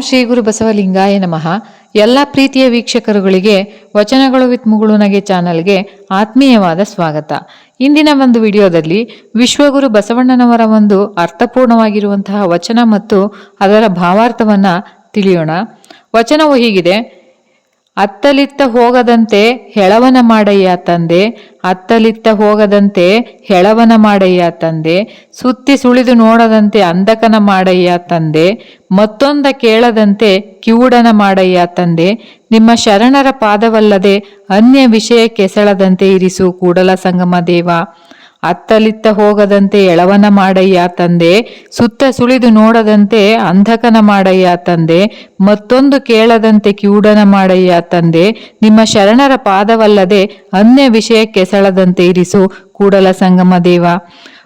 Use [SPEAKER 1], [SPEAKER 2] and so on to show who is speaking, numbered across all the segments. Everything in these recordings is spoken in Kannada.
[SPEAKER 1] ಶ್ರೀ ಗುರು ಬಸವಲಿಂಗಾಯ ನಮಃ. ಎಲ್ಲ ಪ್ರೀತಿಯ ವೀಕ್ಷಕರುಗಳಿಗೆ, ವಚನಗಳು ವಿತ್ ಮುಗುಳುನಗೆ ಚಾನಲ್ಗೆ ಆತ್ಮೀಯವಾದ ಸ್ವಾಗತ. ಇಂದಿನ ಒಂದು ವಿಡಿಯೋದಲ್ಲಿ ವಿಶ್ವಗುರು ಬಸವಣ್ಣನವರ ಒಂದು ಅರ್ಥಪೂರ್ಣವಾಗಿರುವಂತಹ ವಚನ ಮತ್ತು ಅದರ ಭಾವಾರ್ಥವನ್ನ ತಿಳಿಯೋಣ. ವಚನವು ಹೀಗಿದೆ ಅತ್ತಲಿತ್ತ ಹೋಗದಂತೆ ಹೆಳವನ ಮಾಡಯ್ಯ ತಂದೆ, ಅತ್ತಲಿತ್ತ ಹೋಗದಂತೆ ಹೆಳವನ ಮಾಡಯ್ಯ ತಂದೆ, ಸುತ್ತಿ ಸುಳಿದು ನೋಡದಂತೆ ಅಂಧಕನ ಮಾಡಯ್ಯ ತಂದೆ, ಮತ್ತೊಂದ ಕೇಳದಂತೆ ಕಿವುಡನ ಮಾಡಯ್ಯ ತಂದೆ, ನಿಮ್ಮ ಶರಣರ ಪಾದವಲ್ಲದೆ ಅನ್ಯ ವಿಷಯ ಕೆಸಳದಂತೆ ಇರಿಸು ಕೂಡಲ ಸಂಗಮ ದೇವ. ಅತ್ತಲಿತ್ತ ಹೋಗದಂತೆ ಎಳವನ ಮಾಡಯ್ಯ ತಂದೆ, ಸುತ್ತ ಸುಳಿದು ನೋಡದಂತೆ ಅಂಧಕನ ಮಾಡಯ್ಯ ತಂದೆ, ಮತ್ತೊಂದು ಕೇಳದಂತೆ ಕಿವುಡನ ಮಾಡಯ್ಯ ತಂದೆ, ನಿಮ್ಮ ಶರಣರ ಪಾದವಲ್ಲದೆ ಅನ್ಯ ವಿಷಯ ಕೆಸಳದಂತೆ ಇರಿಸು, ಕೂಡಲ ಸಂಗಮ ದೇವ.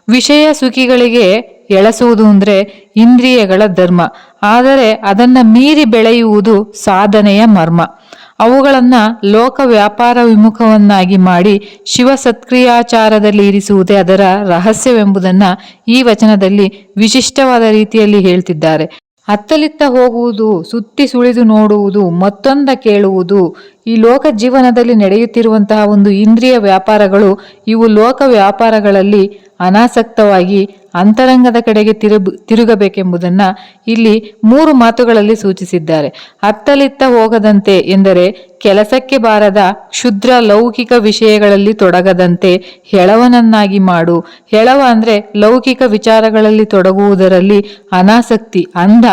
[SPEAKER 1] ವಿಷಯ ಸುಖಿಗಳಿಗೆ ಎಳಸುವುದು ಅಂದ್ರೆ ಇಂದ್ರಿಯಗಳ ಧರ್ಮ, ಆದರೆ ಅದನ್ನ ಮೀರಿ ಬೆಳೆಯುವುದು ಸಾಧನೆಯ ಮರ್ಮ. ಅವುಗಳನ್ನ ಲೋಕ ವ್ಯಾಪಾರ ವಿಮುಖವನ್ನಾಗಿ ಮಾಡಿ ಶಿವ ಸತ್ಕ್ರಿಯಾಚಾರದಲ್ಲಿ ಇರಿಸುವುದೇ ಅದರ ರಹಸ್ಯವೆಂಬುದನ್ನ ಈ ವಚನದಲ್ಲಿ ವಿಶಿಷ್ಟವಾದ ರೀತಿಯಲ್ಲಿ ಹೇಳ್ತಿದ್ದಾರೆ. ಅತ್ತಲಿತ್ತ ಹೋಗುವುದು, ಸುತ್ತಿ ಸುಳಿದು ನೋಡುವುದು, ಮತ್ತೊಂದ ಕೇಳುವುದು ಈ ಲೋಕ ಜೀವನದಲ್ಲಿ ನಡೆಯುತ್ತಿರುವಂತಹ ಒಂದು ಇಂದ್ರಿಯ ವ್ಯಾಪಾರಗಳು, ಇವು ಲೋಕ ವ್ಯಾಪಾರಗಳಲ್ಲಿ ಅನಾಸಕ್ತವಾಗಿ ಅಂತರಂಗದ ಕಡೆಗೆ ತಿರುಬ, ತಿರುಗಬೇಕೆಂಬುದನ್ನು ಇಲ್ಲಿ ಮೂರು ಮಾತುಗಳಲ್ಲಿ ಸೂಚಿಸಿದ್ದಾರೆ. ಅತ್ತಲಿತ್ತ ಹೋಗದಂತೆ ಎಂದರೆ ಕೆಲಸಕ್ಕೆ ಬಾರದ ಕ್ಷುದ್ರ ಲೌಕಿಕ ವಿಷಯಗಳಲ್ಲಿ ತೊಡಗದಂತೆ ಹೆಳವನನ್ನಾಗಿ ಮಾಡು. ಹೆಳವ ಅಂದರೆ ಲೌಕಿಕ ವಿಚಾರಗಳಲ್ಲಿ ತೊಡಗುವುದರಲ್ಲಿ ಅನಾಸಕ್ತಿ, ಅಂಧ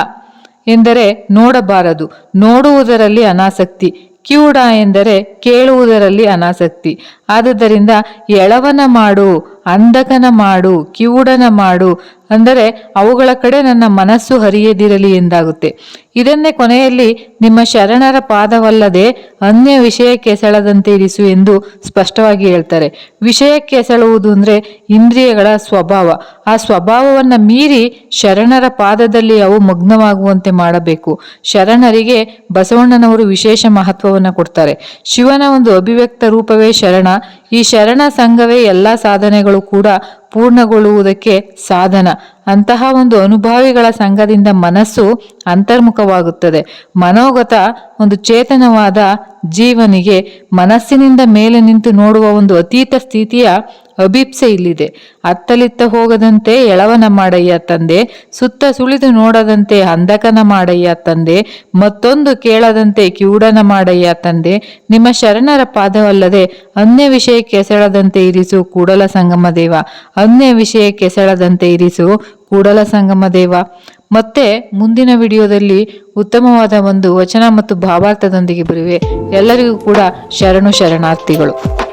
[SPEAKER 1] ಎಂದರೆ ನೋಡಬಾರದು. ನೋಡುವುದರಲ್ಲಿ ಅನಾಸಕ್ತಿ ಕಿವುಡ ಎಂದರೆ ಕೇಳುವುದರಲ್ಲಿ ಅನಾಸಕ್ತಿ. ಆದುದರಿಂದ ಎಳವನ ಮಾಡು, ಅಂಧಕನ ಮಾಡು ಕಿವುಡನ ಮಾಡು, ಅಂದರೆ ಅವುಗಳ ಕಡೆ ನನ್ನ ಮನಸ್ಸು ಹರಿಯದಿರಲಿ ಎಂದಾಗುತ್ತೆ. ಇದನ್ನೇ ಕೊನೆಯಲ್ಲಿ ನಿಮ್ಮ ಶರಣರ ಪಾದವಲ್ಲದೆ ಅನ್ಯ ವಿಷಯಕ್ಕೆ ಎಸಳದಂತೆ ಇರಿಸು ಎಂದು ಸ್ಪಷ್ಟವಾಗಿ ಹೇಳ್ತಾರೆ. ವಿಷಯಕ್ಕೆ ಎಸಳುವುದು ಅಂದ್ರೆ ಇಂದ್ರಿಯಗಳ ಸ್ವಭಾವ. ಆ ಸ್ವಭಾವವನ್ನ ಮೀರಿ ಶರಣರ ಪಾದದಲ್ಲಿ ಅವು ಮಗ್ನವಾಗುವಂತೆ ಮಾಡಬೇಕು. ಶರಣರಿಗೆ ಬಸವಣ್ಣನವರು ವಿಶೇಷ ಮಹತ್ವವನ್ನು ಕೊಡ್ತಾರೆ. ಶಿವನ ಒಂದು ಅಭಿವ್ಯಕ್ತ ರೂಪವೇ ಶರಣ. ಈ ಶರಣ ಸಂಘವೇ ಎಲ್ಲ ಸಾಧನೆಗಳು ಕೂಡ ಪೂರ್ಣಗೊಳ್ಳುವುದಕ್ಕೆ ಸಾಧನ. ಅಂತಹ ಒಂದು ಅನುಭಾವಿಗಳ ಸಂಘದಿಂದ ಮನಸ್ಸು ಅಂತರ್ಮುಖವಾಗುತ್ತದೆ. ಮನೋಗತ ಒಂದು ಚೇತನವಾದ ಜೀವನಿಗೆ ಮನಸ್ಸಿನಿಂದ ಮೇಲೆ ನಿಂತು ನೋಡುವ ಒಂದು ಅತೀತ ಸ್ಥಿತಿಯ ಅಭಿಪ್ಸೆ ಇಲ್ಲಿದೆ. ಅತ್ತಲಿತ್ತ ಹೋಗದಂತೆ ಎಳವನ ಮಾಡಯ್ಯ ತಂದೆ, ಸುತ್ತ ಸುಳಿದು ನೋಡದಂತೆ ಅಂಧಕನ ಮಾಡಯ್ಯ ತಂದೆ, ಮತ್ತೊಂದು ಕೇಳದಂತೆ ಕಿವುಡನ ಮಾಡಯ್ಯ ತಂದೆ. ನಿಮ್ಮ ಶರಣರ ಪಾದವಲ್ಲದೆ ಅನ್ಯ ವಿಷಯಕ್ಕೆ ಎಸಳದಂತೆ ಇರಿಸು ಕೂಡಲ ಸಂಗಮ ದೇವ. ಅನ್ಯ ವಿಷಯಕ್ಕೆ ಸೆಳದಂತೆ ಇರಿಸು ಕೂಡಲ ಸಂಗಮ ದೇವ. ಮತ್ತೆ ಮುಂದಿನ ವಿಡಿಯೋದಲ್ಲಿ ಉತ್ತಮವಾದ ಒಂದು ವಚನ ಮತ್ತು ಭಾವಾರ್ಥದೊಂದಿಗೆ ಬರುವೆ. ಎಲ್ಲರಿಗೂ ಕೂಡ ಶರಣು ಶರಣಾರ್ಥಿಗಳು.